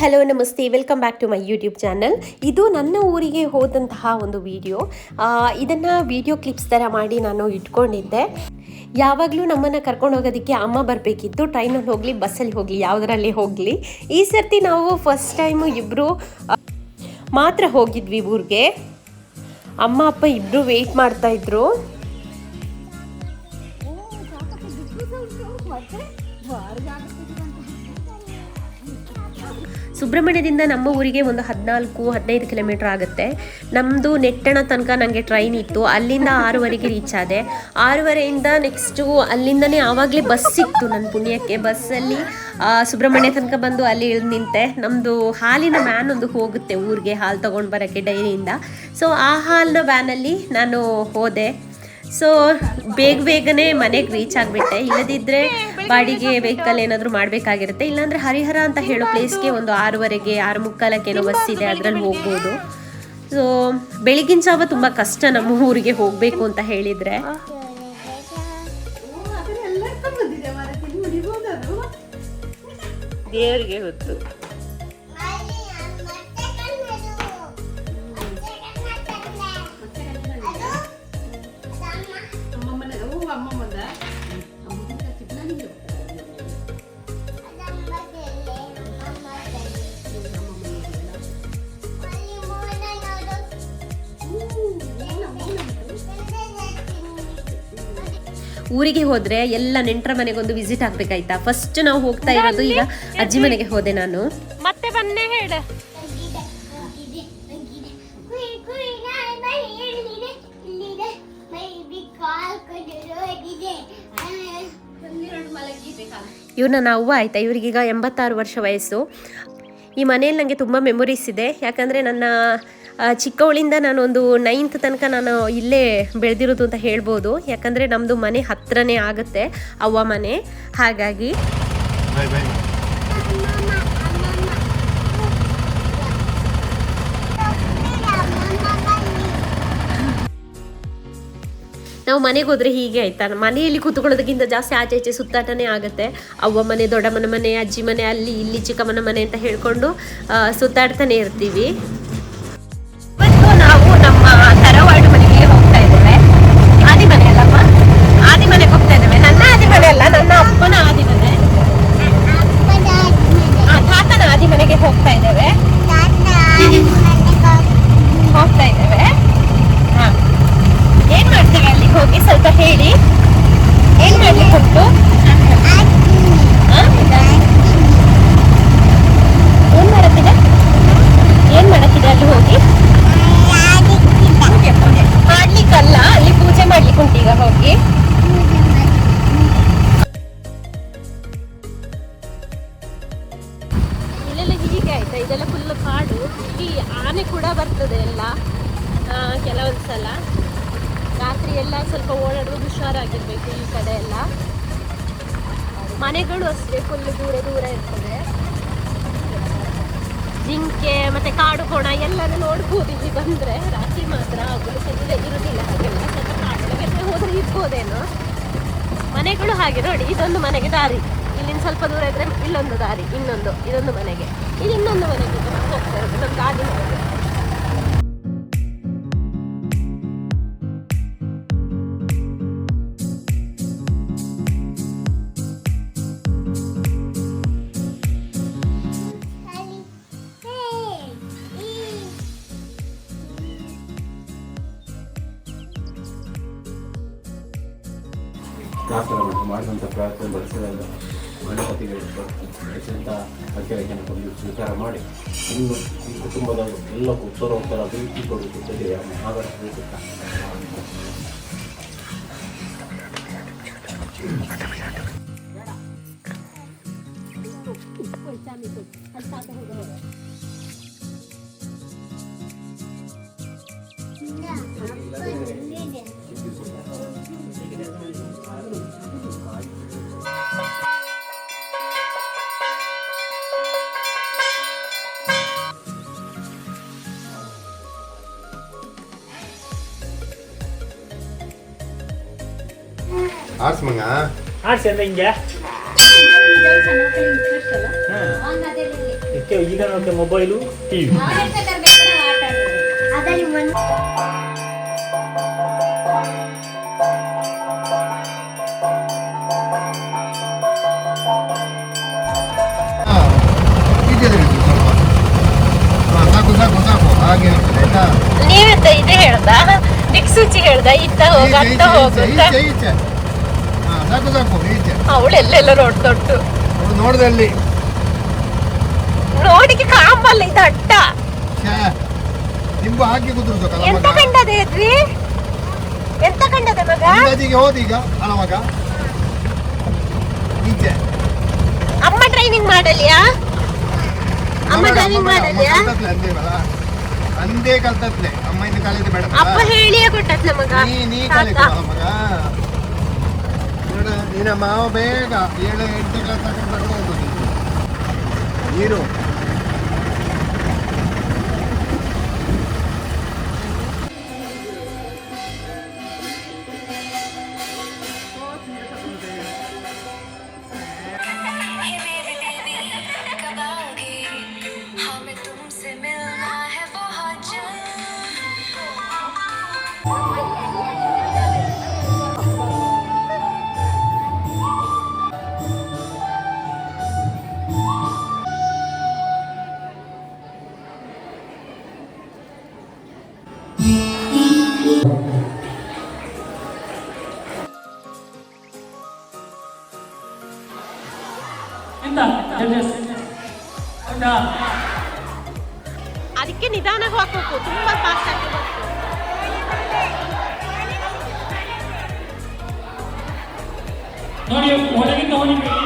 Hello ನಮಸ್ತೆ. Welcome back to my YouTube channel ಇದು ನನ್ನ ಊರಿಗೆ ಹೋದಂತಹ ಒಂದು ವಿಡಿಯೋ ಇದನ್ನು ವಿಡಿಯೋ ಕ್ಲಿಪ್ಸ್ ಥರ ಮಾಡಿ ನಾನು ಇಟ್ಕೊಂಡಿದ್ದೆ. ಯಾವಾಗಲೂ ನಮ್ಮನ್ನು ಕರ್ಕೊಂಡು ಹೋಗೋದಕ್ಕೆ ಅಮ್ಮ ಬರಬೇಕಿತ್ತು. ಟ್ರೈನಲ್ಲಿ ಹೋಗಲಿ ಬಸ್ಸಲ್ಲಿ ಹೋಗಲಿ, ಯಾವುದರಲ್ಲಿ ಹೋಗಲಿ. ಈ ಸರ್ತಿ ನಾವು ಫಸ್ಟ್ ಟೈಮು ಇಬ್ಬರು ಮಾತ್ರ ಹೋಗಿದ್ವಿ ಊರಿಗೆ. ಅಮ್ಮ, ಅಪ್ಪ ಇಬ್ಬರು ವೆಯ್ಟ್ ಮಾಡ್ತಾಯಿದ್ರು ಸುಬ್ರಹ್ಮಣ್ಯದಿಂದ ನಮ್ಮ ಊರಿಗೆ ಒಂದು ಹದಿನಾಲ್ಕು, ಹದಿನೈದು ಕಿಲೋಮೀಟರ್ ಆಗುತ್ತೆ. ನಮ್ಮದು ನೆಟ್ಟಣ ತನಕ ನನಗೆ ಟ್ರೈನ್ ಇತ್ತು. ಅಲ್ಲಿಂದ ಆರೂವರೆಗೆ ರೀಚ್ ಆದೆ. ಆರೂವರೆಯಿಂದ ನೆಕ್ಸ್ಟು ಅಲ್ಲಿಂದನೇ ಆವಾಗಲೇ ಬಸ್ ಸಿಕ್ತು ನನ್ನ ಪುಣ್ಯಕ್ಕೆ. ಬಸ್ಸಲ್ಲಿ ಸುಬ್ರಹ್ಮಣ್ಯ ತನಕ ಬಂದು ಅಲ್ಲಿ ಇಳಿದು ನಿಂತೆ. ನಮ್ಮದು ಹಾಲಿನ ವ್ಯಾನ್ ಒಂದು ಹೋಗುತ್ತೆ ಊರಿಗೆ ಹಾಲು ತೊಗೊಂಡು ಬರೋಕ್ಕೆ ಡೈರಿಯಿಂದ. ಸೊ ಆ ಹಾಲಿನ ವ್ಯಾನಲ್ಲಿ ನಾನು ಹೋದೆ. ಸೊ ಬೇಗ ಬೇಗನೆ ಮನೆಗೆ ರೀಚ್ ಆಗಿಬಿಟ್ಟೆ. ಇಲ್ಲದಿದ್ದರೆ ಬಾಡಿಗೆ ವೆಹಿಕಲ್ ಏನಾದರೂ ಮಾಡಬೇಕಾಗಿರುತ್ತೆ. ಇಲ್ಲಾಂದರೆ ಹರಿಹರ ಅಂತ ಹೇಳೋ ಪ್ಲೇಸ್ಗೆ ಒಂದು ಆರೂವರೆಗೆ ಆರು ಮುಕ್ಕಾಲಕ್ಕೇನೋ ಬಸ್ ಇದೆ ಅದರಲ್ಲಿ ಹೋಗ್ಬೋದು. ಸೊ ಬೆಳಗಿನ ಜಾವ ತುಂಬ ಕಷ್ಟ ನಮ್ಮ ಊರಿಗೆ ಹೋಗಬೇಕು ಅಂತ ಹೇಳಿದರೆ. ದೇವರಿಗೆ ಗೊತ್ತು. ಊರಿಗೆ ಹೋದ್ರೆ ಎಲ್ಲ ನೆಂಟರ ಮನೆಗೊಂದು ವಿಸಿಟ್ ಆಗ್ಬೇಕಾಯ್ತಾ? ಫಸ್ಟ್ ನಾವು ಹೋಗ್ತಾ ಇರೋದು ಈಗ ಅಜ್ಜಿ ಮನೆಗೆ ಹೋದೆ ನಾನು. ಮತ್ತೆ ಬನ್ನೇ ಹೇಳ. ಇವ್ರು ನನ್ನ ಅವ್ವ ಆಯ್ತಾ ಇವ್ರಿಗೀಗ ಎಂಬತ್ತಾರು ವರ್ಷ ವಯಸ್ಸು. ಈ ಮನೆಯಲ್ಲಿ ನನಗೆ ತುಂಬ ಮೆಮೊರೀಸ್ ಇದೆ. ಯಾಕಂದರೆ ನನ್ನ ಚಿಕ್ಕವಳಿಂದ ನಾನೊಂದು ನೈನ್ತ್ ತನಕ ನಾನು ಇಲ್ಲೇ ಬೆಳೆದಿರೋದು ಅಂತ ಹೇಳ್ಬೋದು. ಯಾಕಂದರೆ ನಮ್ಮದು ಮನೆ ಹತ್ರನೇ ಆಗುತ್ತೆ ಅವ್ವ ಮನೆ. ಹಾಗಾಗಿ ನಾವು ಮನೆಗೆ ಹೋದ್ರೆ ಹೀಗೆ ಆಯ್ತಾ? ಮನೆಯಲ್ಲಿ ಕೂತ್ಕೊಳ್ಳೋದಕ್ಕಿಂತ ಜಾಸ್ತಿ ಆಚೆ ಈಚೆ ಸುತ್ತಾಟನೇ ಆಗುತ್ತೆ. ಅವ್ವ ಮನೆ ದೊಡ್ಡಮ್ಮನ ಮನೆ ಅಜ್ಜಿ ಮನೆ ಅಲ್ಲಿ ಇಲ್ಲಿ ಚಿಕ್ಕಮ್ಮನ ಮನೆ ಅಂತ ಹೇಳ್ಕೊಂಡು ಸುತ್ತಾಡ್ತಾನೆ ಇರ್ತೀವಿ. ಹೋದ್ರೆ ಇರ್ಬೋದೇನೋ ಮನೆಗಳು ಹಾಗೆ ನೋಡಿ, ಇದೊಂದು ಮನೆಗೆ ದಾರಿ. ಇಲ್ಲಿಂದ ಸ್ವಲ್ಪ ದೂರ ಇದ್ರೆ ಇಲ್ಲೊಂದು ದಾರಿ, ಇನ್ನೊಂದು, ಇದೊಂದು ಮನೆಗೆ. ಇಲ್ಲಿ ಇನ್ನೊಂದು ಮನೆಗೆ ಹೋಗ್ತಾ ಇರೋದು ನಮ್ಮ ಗಾಡಿ ಪ್ರಾರ್ಥನೆ ಬಳಸಿದಾಗ ಗಣಪತಿಗೆ ಬಳಸಿದಂಥ ಅಜ್ಜನ ಕೊಂಡು ಸ್ವೀಕಾರ ಮಾಡಿ, ಇನ್ನು ಈ ಕುಟುಂಬದ ಎಲ್ಲ ಉತ್ತರೋತ್ತರ ಭೇಟಿ ಕೊಡುತ್ತದೆ ಮಹಾಭಾರತ ಆರ್ಸ್ ಮಂಗ ಆಡ್ಸಿ ಅಂದ್ರೆ ಹಿಂಗೆ ಮುಖ್ಯ ಈಗ ನೋಡಕ್ಕೆ ಮೊಬೈಲು ಟಿವಿ ಹಾಗೆ ನೀವೆಂತ ಇದೆ ಹೇಳ್ದ? ದಿಕ್ಸೂಚಿ ಹೇಳ್ದ? ಇತ್ತ ಹೋಗ ಈಚೆ, ಹೋಗುತ್ತ ಸಾಕು ಸಾಕು ಈಚೆ. ಅವಳು ಎಲ್ಲೆಲ್ಲ ನೋಡ್ತೊಟ್ಟು ಅವ್ಳು ನೋಡ್ದಲ್ಲಿ. ನೋಡಿಕೆ ಕಾಂಬಲ್ಲ ಇದು ಅಟ್ಟ ನಿಂಬು ಹಾಕಿ ಕುದುರ್ಬೇಕಲ್ಲ ಎಂತ ಮಗ. ಕಂಡದೆ ಇದ್ರಿ? ಎಂತ ಕಂಡದೆ ಮಗ? ಅಂದಾಜಿಗೆ ಹೋದೀಗ ಅಲ್ಲ ಮಗ. ಈಚೆ. ಅಮ್ಮ ಟ್ರೈನಿಂಗ್ ಮಾಡಲಿಯಾ? ಅಮ್ಮ ಟ್ರೈನಿಂಗ್ ಮಾಡಲಿಯಾ? ಅಂದೇವಲ್ಲ ಅಂದೇ ಕಲ್ತತ್ಲೆ ಅಮ್ಮ ಇಂದ ಕಲಿಯೋದು ಬೇಡ ಅಪ್ಪ. ಹೇಳಿಯೇ ಕೊಟ್ಟತ್ಲೆ ಮಗ. ನೀ ನೀ ತಾತ. ಮಗ. ನಿನ್ನ ಮಾವ ಬೇಗ ಏಳು ಎಂಟು ತಗೊಂಡು ತಗೊಂಡು ನೀರು. ನೋಡಿ ಒಳಗಿಂದ ಹೊಡಿಬೇಡಿ.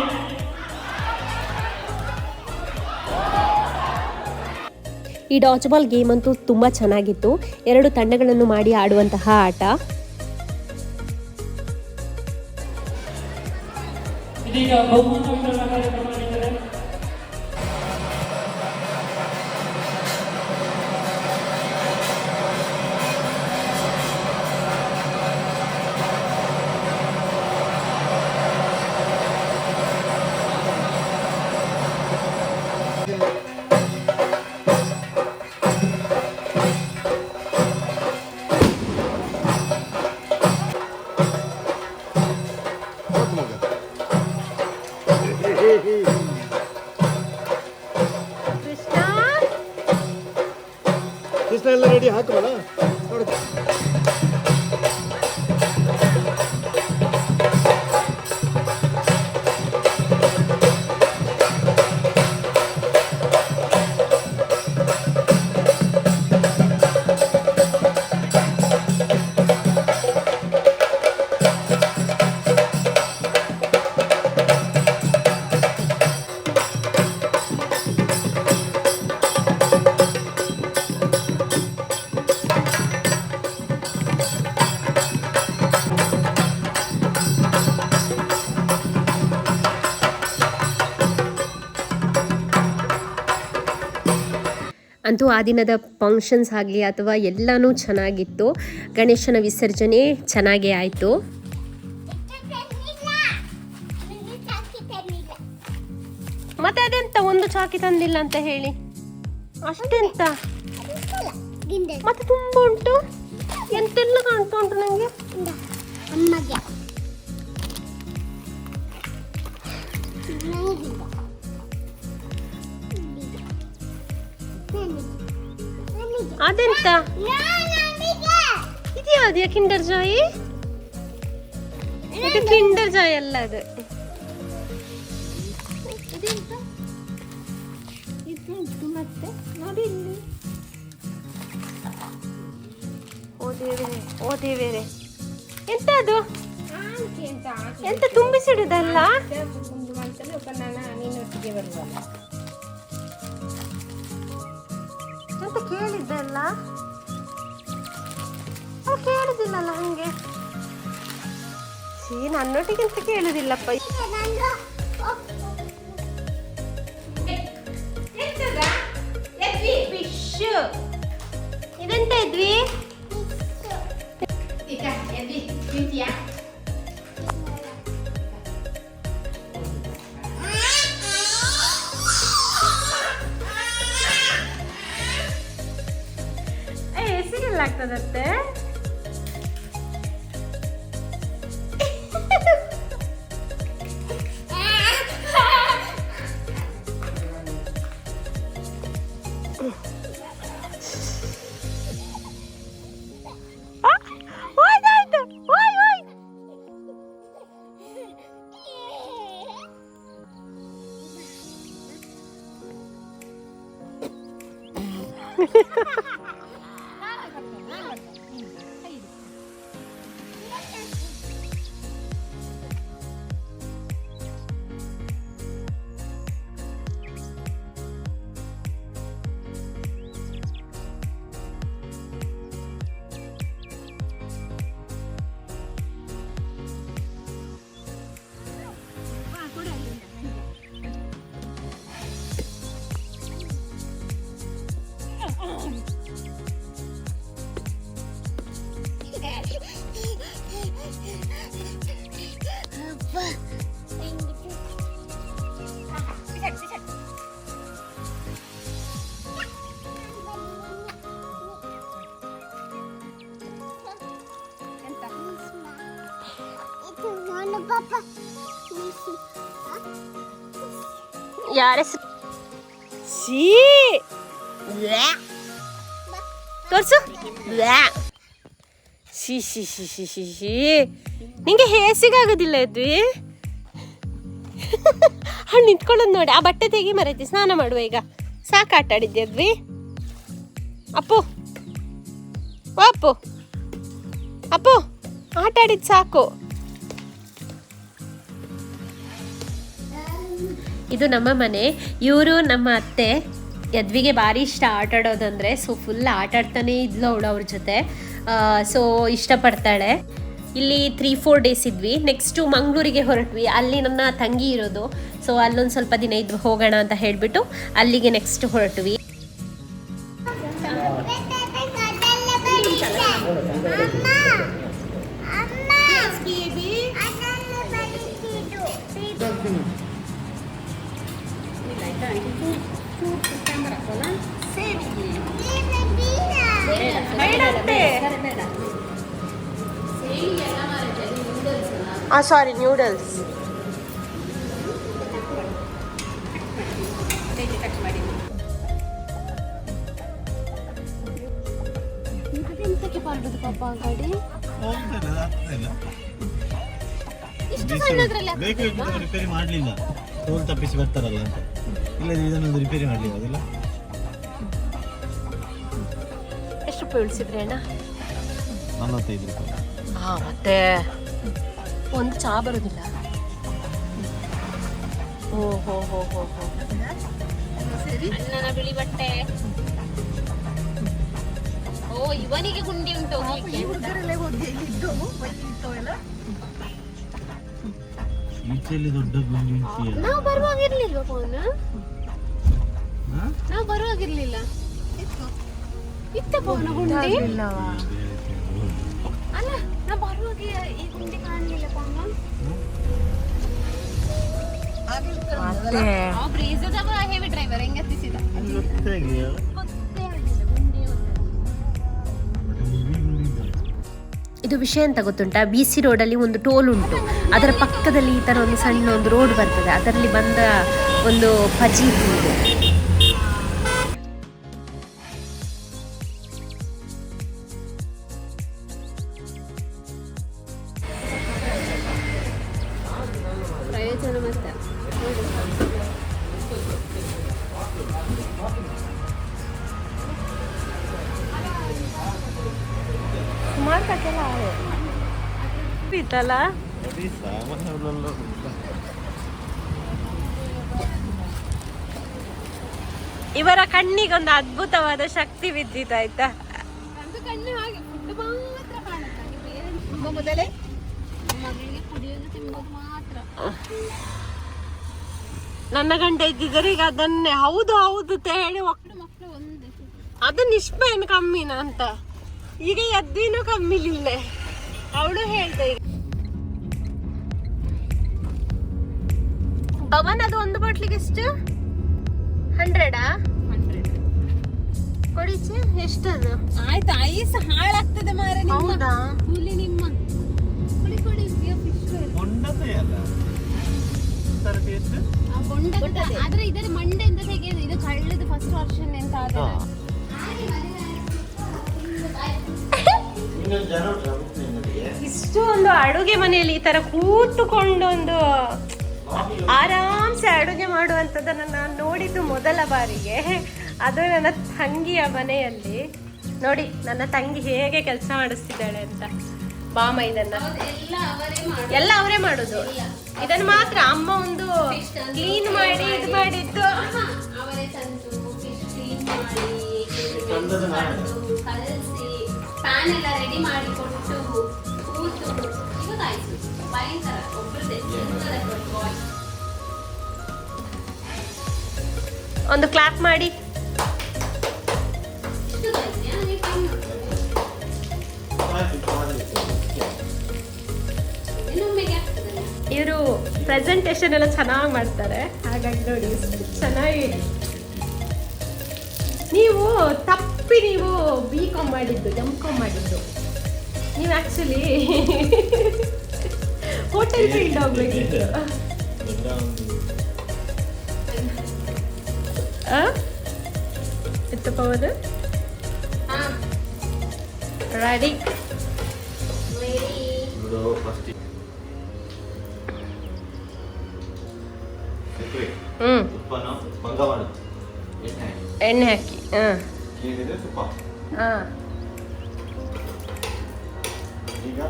ಈ ಡಾಚ್ ಬಾಲ್ ಗೇಮ್ ಅಂತೂ ತುಂಬಾ ಚೆನ್ನಾಗಿತ್ತು. ಎರಡು ತಂಡಗಳನ್ನು ಮಾಡಿ ಆಡುವಂತಹ ಆಟ. ಇದೀಗ ಬಹುಮತ ವಿತರಣಾ ಕಾರ್ಯಕ್ರಮ ಅಂತೂ ಆ ದಿನದ ಫಂಕ್ಷನ್ಸ್ ಆಗಲಿ ಅಥವಾ ಎಲ್ಲನೂ ಚೆನ್ನಾಗಿತ್ತು. ಗಣೇಶನ ವಿಸರ್ಜನೆ ಚೆನ್ನಾಗೇ ಆಯಿತು. ಮತ್ತೆ ಅದೆಂತ? ಒಂದು ಚಾಕಿ ತಂದಿಲ್ಲ ಅಂತ ಹೇಳಿ. ಅಷ್ಟೆಂತ? ಮತ್ತೆ ತುಂಬ ಉಂಟು ಎಂತೆಲ್ಲ ಕಾಣ್ತಾ ಉಂಟು ನನಗೆ ಅದೆಂತ? ನನಗೆ ಇದ್ಯಾವ್ದು ಕಿಂಡರ್ ಜಾಯಿ ಇದು ಕಿಂಡರ್ ಜಾಯ್ ಅಲ್ಲ ಅದು. ಮತ್ತೆ ಇಲ್ಲಿ ಓ ದೇವರೇ ಓ ದೇವರೇ ಎಂತ ಅದು? ಎಂತ ತುಂಬಿಸಿಡುದಲ್ಲ? ನೀನೊಟ್ಟಿಗೆ ಅಂತಲೇ ಒಬ್ಬ ಕೇಳಿದ್ದೆ ಅಲ್ಲ ಕೇಳುದಿಲ್ಲಲ್ಲ ಹಂಗೆ. ಛೀ ನನ್ನೊಟ್ಟಿಗೆ ಅಂತ ಕೇಳುದಿಲ್ಲಪ್ಪ. ಇದೆಂತ ಇದ್ವಿ? ಆಗ್ತದತ್ತೆ ಯಾರ ಸಿ ತೋರ್ಸು ಶಿ ಶಿ ಶಿ ಶಿ ಶಿ ಶಿ ನಿಂಗೆ ಹೇಸಿಗಾಗೋದಿಲ್ಲ ಇದ್ವಿ ಹಣ್ಣು ನಿಂತ್ಕೊಳ್ಳೋದು ನೋಡಿ ಆ ಬಟ್ಟೆ ತೆಗಿ ಮರೈತಿ ಸ್ನಾನ ಮಾಡುವ ಈಗ ಸಾಕು ಆಟ ಆಡಿದ್ದೆ ಅದ್ವಿ ಅಪ್ಪು ಅಪ್ಪು ಅಪ್ಪು ಆಟ ಆಡಿದ್ ಸಾಕು ಇದು ನಮ್ಮ ಮನೆ. ಇವರು ನಮ್ಮ ಅತ್ತೆ ಯದ್ವಿಗೆ ಭಾರಿ ಇಷ್ಟ ಆಟ ಆಡೋದಂದ್ರೆ ಸೊ ಫುಲ್ ಆಟ ಇದ್ಲು ಅವಳು ಅವ್ರ ಜೊತೆ. ಸೊ ಇಷ್ಟಪಡ್ತಾಳೆ. ಇಲ್ಲಿ ತ್ರೀ ಫೋರ್ ಡೇಸ್ ಇದ್ವಿ. ನೆಕ್ಸ್ಟು ಮಂಗಳೂರಿಗೆ ಹೊರಟ್ವಿ. ಅಲ್ಲಿ ನನ್ನ ತಂಗಿ ಇರೋದು. ಸೊ ಅಲ್ಲೊಂದು ಸ್ವಲ್ಪ ದಿನ ಇದ್ದು ಹೋಗೋಣ ಅಂತ ಹೇಳಿಬಿಟ್ಟು ಅಲ್ಲಿಗೆ ನೆಕ್ಸ್ಟ್ ಹೊರಟ್ವಿ. ಆ ಸಾರಿ ನ್ಯೂಡಲ್ಸ್ ಬೇಕು ರಿಪೇರಿ ಮಾಡಲಿಲ್ಲ. ಟೋಲ್ ತಪ್ಪಿಸಿ ಬರ್ತಾರಲ್ಲ ಅಂತ. ಇಲ್ಲ ಇದನ್ನೊಂದು ರಿಪೇರಿ ಮಾಡಲಿಲ್ಲ ಅದಿಲ್ಲ? ರೂಪಾಯಿ ಉಳಿಸಿದ್ರಿ ಅಣ್ಣ? ನಲವತ್ತೈದು ರೂಪಾಯಿ ಹಾ ಮತ್ತೆ ಒಂದು ಚಾ ಬರೋದಿಲ್ಲ. ಓ ಹೋ ಹೋ ಹೋ ಹೋ. ನನ್ನ ಬಿಳಿ ಬಟ್ಟೆ. ಓ ಇವನಿಗೆ ಗುಂಡಿ ಉಂಟು ಹೋಗ್ಲಿಕ್ಕೆ. ಈಚೆಯಲ್ಲಿ ದೊಡ್ಡ ಗುಂಡಿ ಉಂಟಿಯಲ್ಲ ನಾವು ಬರುವಾಗ ಇರ್ಲಿಲ್ವಾ ಫೋನ್ ನಾವು ಬರುವಾಗ ಇರ್ಲಿಲ್ಲ. ಇತ್ತ ಫೋನ್ ಗುಂಡಿ. ಅಲ್ಲ ನಾವು ಬರುವಾಗ ಈ ಗುಂಡಿ ಕಾಣಲಿಲ್ಲ ಫೋನ್ ಆ ಬ್ರೀಸದವ ಹೆವಿ ಡ್ರೈವರ್ ಹೆಂಗೆ ಹತ್ತಿಸಿದ ಗೊತ್ತೇ ಇದು ವಿಷಯ ಅಂತ ಗೊತ್ತುಂಟಾ? ಬಿ ಸಿ ರೋಡಲ್ಲಿ ಒಂದು ಟೋಲ್ ಉಂಟು. ಅದರ ಪಕ್ಕದಲ್ಲಿ ಈ ಥರ ಒಂದು ಸಣ್ಣ ಒಂದು ರೋಡ್ ಬರ್ತದೆ. ಅದರಲ್ಲಿ ಬಂದ ಒಂದು ಪಜಿ ಇದು. ಮಾತ್ರ ಸುಮಾರು ಕಥೆಲ್ಲ ಇತ್ತಲ್ಲ ಇವರ ಕಣ್ಣಿಗೊಂದು ಅದ್ಭುತವಾದ ಶಕ್ತಿ ಬಿದ್ದಿತ್ತಾಯ್ತಾ ಆಯ್ತಾ? ಮೊದಲೇ? ನನ್ನ ಗಂಡ ಇದ್ದಿದ್ದಾರೆ ಈಗ ಅದನ್ನೇ. ಹೌದು ಹೌದು ಅಂತ ಹೇಳಿ ಒಕ್- ಮಕ್ಕಳು ಒಂದು ಅದು ನಿಷ್ಪೇನು ಕಮ್ಮಿನ ಅಂತ. ಈಗ ಎದ್ದಿನೂ ಕಮ್ಮಿಲಿಲ್ಲ. ಅವಳು ಹೇಳ್ದೆ ಈಗ. ಪವನ್ ಅದು ಒಂದು ಬಾಟ್ಲಿಗೆ ಎಷ್ಟು? ಹಂಡ್ರೆಡಾ? ಕೊಡಿಚೆ ಎಷ್ಟದು? ಆಯ್ತು ಐಸ್ ಹಾಳಾಗ್ತದೆ ಮಾರ ಹೌದಾ? ಹುಲಿ ನಿಮ್ಮ. ಕೊಡಿ ಕೊಡಿ ಫಿಶ್ ಮೊಂಡತೆ ಅಲ್ಲ ಸರ್ ಟೇಸ್ಟ್ ಆದ್ರೆ ಇದರ ಮಂಡೆಯಿಂದ ತೆಗೆಯೋದು ಇದು? ಕಳ್ಳದ ಫಸ್ಟ್ ವರ್ಷನ್ ಆದ್ರೆ ನಿಮ್ಮೊಟ್ಟಿಗೆ? ಇಷ್ಟು ಒಂದು ಅಡುಗೆ ಮನೆಯಲ್ಲಿ ಈ ತರ ಕೂತುಕೊಂಡೊಂದು ಆರಾಮ್ಸೆ ಅಡುಗೆ ಮಾಡುವಂಥದ್ದನ್ನು ನಾನು ನೋಡಿದ್ದು ಮೊದಲ ಬಾರಿಗೆ. ಅದು ನನ್ನ ತಂಗಿಯ ಮನೆಯಲ್ಲಿ ನೋಡಿ ನನ್ನ ತಂಗಿ ಹೇಗೆ ಕೆಲಸ ಮಾಡಿಸ್ತಿದ್ದಾಳೆ ಅಂತ. ಬಾಮ ಇದನ್ನ ಎಲ್ಲ ಅವರೇ ಮಾಡೋದು. ಇದನ್ನ ಮಾತ್ರ ಅಮ್ಮ ಒಂದು ಕ್ಲೀನ್ ಮಾಡಿ ಇದು ಮಾಡಿದ್ದು. ಒಂದು ಕ್ಲಾಪ್ ಮಾಡಿ. ಇವರು ಪ್ರೆಸೆಂಟೇಷನ್ ಎಲ್ಲ ಚೆನ್ನಾಗಿ ಮಾಡ್ತಾರೆ. ಹಾಗಾಗಿ ನೋಡಿ ಚೆನ್ನಾಗಿ. ನೀವು ತಪ್ಪಿ ನೀವು ಬಿ ಕಾಮ್ ಮಾಡಿದ್ದು ಎಂ ಕಾಮ್ ಮಾಡಿದ್ದು. ನೀವು ಆ್ಯಕ್ಚುಲಿ ಹೋಟೆಲ್ ಫೀಲ್ಡ್ ಹೋಗ್ಬೇಕಿತ್ತು. ಹಾ. ರೆಡಿ ರೆಡಿ ಬಿಡು ಫಸ್ಟ್ ಹ್ಞೂ ಉಪ್ಪನ್ನು ಭಂಗ ಮಾಡು ಎಣ್ಣೆ ಎಣ್ಣೆ ಹಾಕಿ ಹಾಂ ಏನಿದೆ ತುಪ್ಪ ಹಾಂ ಈಗ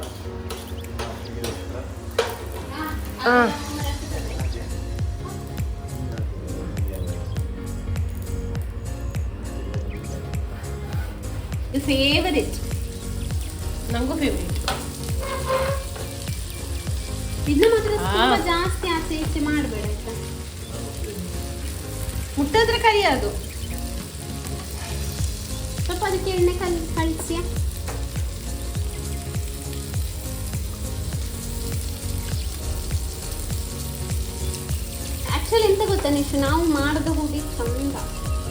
ಹಾಂ ಫೇವರೇಟ್ ನನಗೂ ಫೇವರೇಟ್ ಇದನ್ನ ಮಾತ್ರ ಆ. ತುಂಬಾ ಜಾಸ್ತಿ ಆಸೆ ಈಚೆ ಮಾಡಬೇಡ ಆಯ್ತಾ ಮುಟ್ಟಿದ್ರೆ ಕೈ ಅದು. ಸ್ವಲ್ಪ ಅದಕ್ಕೆ ಎಣ್ಣೆ ಕಲ್ ಕಳಿಸಿಯ ಆಕ್ಚುಲಿ ಎಂತ ಗೊತ್ತಾ ನಿಶು ನಾವು ಮಾಡದ ಹೋಗಿ ಚಂದ.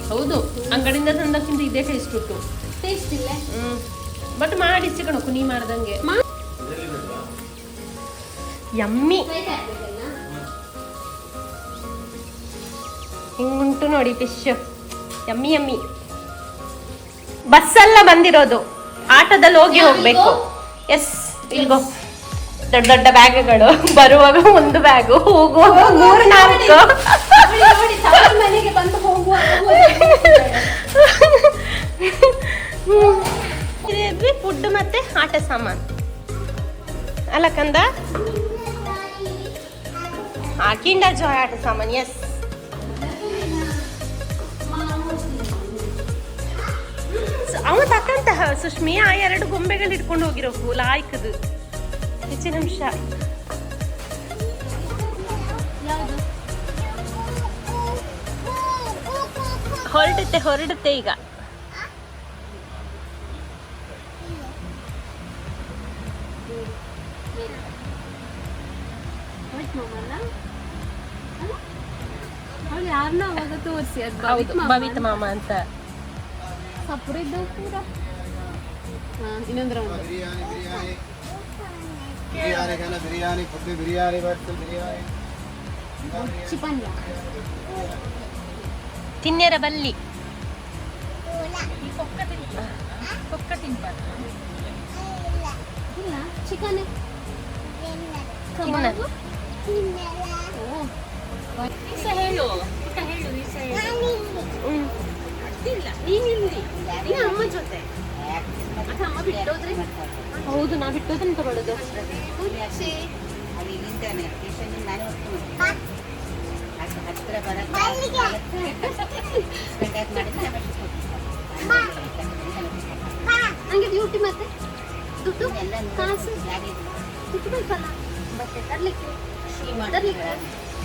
ಹೌದು ಅಂಗಡಿಯಿಂದ ತಂದಕ್ಕಿಂತ ಇದೇ ಟೇಸ್ಟ್ ಉಂಟು. ಟೇಸ್ಟ್ ಇಲ್ಲ. ಹ್ಮ್. ಬಟ್ ಮಾಡಿ ಕಣಕು ನೀ ಮಾಡ್ದಂಗೆ. ಯಮ್ಮಿ ಹಿಂಗುಂಟು ನೋಡಿ ಫಿಶ್ ಯಮ್ಮಿ ಯಮ್ಮಿ. ಬಸ್ಸೆಲ್ಲ ಬಂದಿರೋದು. ಆಟೋದಲ್ಲಿ ಹೋಗಿ ಹೋಗ್ಬೇಕು. ಎಸ್ ಇಲ್ಗೋ ದೊಡ್ಡ ದೊಡ್ಡ ಬ್ಯಾಗ್ಗಳು. ಬರುವಾಗ ಒಂದು ಬ್ಯಾಗು. ಹೋಗುವಾಗ ಮೂರು ನಾಲ್ಕು. ಫುಡ್ ಮತ್ತೆ ಆಟ ಸಾಮಾನು. ಅಲ್ಲ ಕಂದ? ಹಾಕಿಂಡ ಜೋ ಜಾಯ್ ಆಟ ಸಾಮಾನು. ಎಸ್ ಅವ ತಕ್ಕಂತಹ ಸುಷ್ಮಿ ಆ ಎರಡು ಗೊಂಬೆಗಳು ಇಟ್ಕೊಂಡು ಹೋಗಿರೋಕು ಲಾಯ್ಕದು ಹೆಚ್ಚಿನ ಅಂಶ. ಹೊರಡುತ್ತೆ ಹೊರಡುತ್ತೆ ಈಗ. ಯಾರನ್ನ ಅವಾಗ ತೋರಿಸಿ ಅದು ಹೌದು ಮಾಮ ಅಂತ. ಸಪುರ ಇದ್ದವು ಪೂರ ಹಾ ಇನ್ನೊಂದು ರೌಂಡ್ ಬಿರಿಯಾನಿ ಬಿರಿಯಾನಿ. ಬಿರಿಯಾನಿ ಕಣ ಬಿರಿಯಾನಿ ಫುಡ್ ಬಿರಿಯಾನಿ ಬರ್ತು ಬಿರಿಯಾನಿ. ಚಿಪನ್ಯ ತಿನ್ನೆರ ಬಲ್ಲಿ. ಇಲ್ಲ ಚಿಕನ್. ತಿನ್ನ. ಹೇಳು ಹ್ಮ್. ನೀನಿಲ್ಲಿ ನೀನು ಅಮ್ಮ ಜೊತೆ ಮತ್ತೆ ಅಮ್ಮ ಬಿಟ್ಟೋದ್ರೆ ಹೌದು ನಾ ಬಿಟ್ಟೋದನ್ನ ತಗೊಳ್ಳೋದು. ಹುಚ್ಚಿ. ನಂಗೆ ಡ್ಯೂಟಿ ಮತ್ತೆ? ದುಡ್ಡು? ಕಾಸು? ದುಡ್ಡು ಬೇಕಲ್ಲ. ಮತ್ತೆ ತರ್ಲಿಕ್ಕೆ? ತರ್ಲಿಕ್ಕೆ?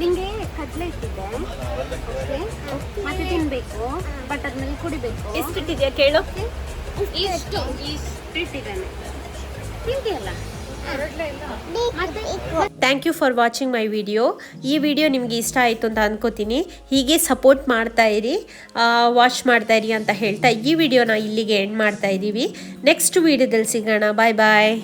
ನಿಂಗೆ ಕಡಲೆ ಇಟ್ಟಿದ್ದೆ. ಮತ್ತೆ ತಿನ್ಬೇಕು ಬಟ್ ಅದ್ಮೇಲೆ ಕುಡಿಬೇಕು. ಎಷ್ಟಿಟ್ಟಿದ್ಯಾ ಕೇಳು. ಇಷ್ಟು ತಿಂತೀಯಲ್ಲ? Thank you for watching my video ಈ ವಿಡಿಯೋ ನಿಮಗೆ ಇಷ್ಟ ಆಯಿತು ಅಂತ ಅನ್ಕೋತೀನಿ. ಹೀಗೆ ಸಪೋರ್ಟ್ ಮಾಡ್ತಾ ಇರಿ ವಾಚ್ ಮಾಡ್ತಾ ಇರಿ ಅಂತ ಹೇಳ್ತಾ ಈ ವಿಡಿಯೋನ ಇಲ್ಲಿಗೆ ಎಂಡ್ ಮಾಡ್ತಾ ಇದ್ದೀವಿ ನೆಕ್ಸ್ಟ್ ವಿಡಿಯೋದಲ್ಲಿ ಸಿಗೋಣ. ಬಾಯ್ ಬಾಯ್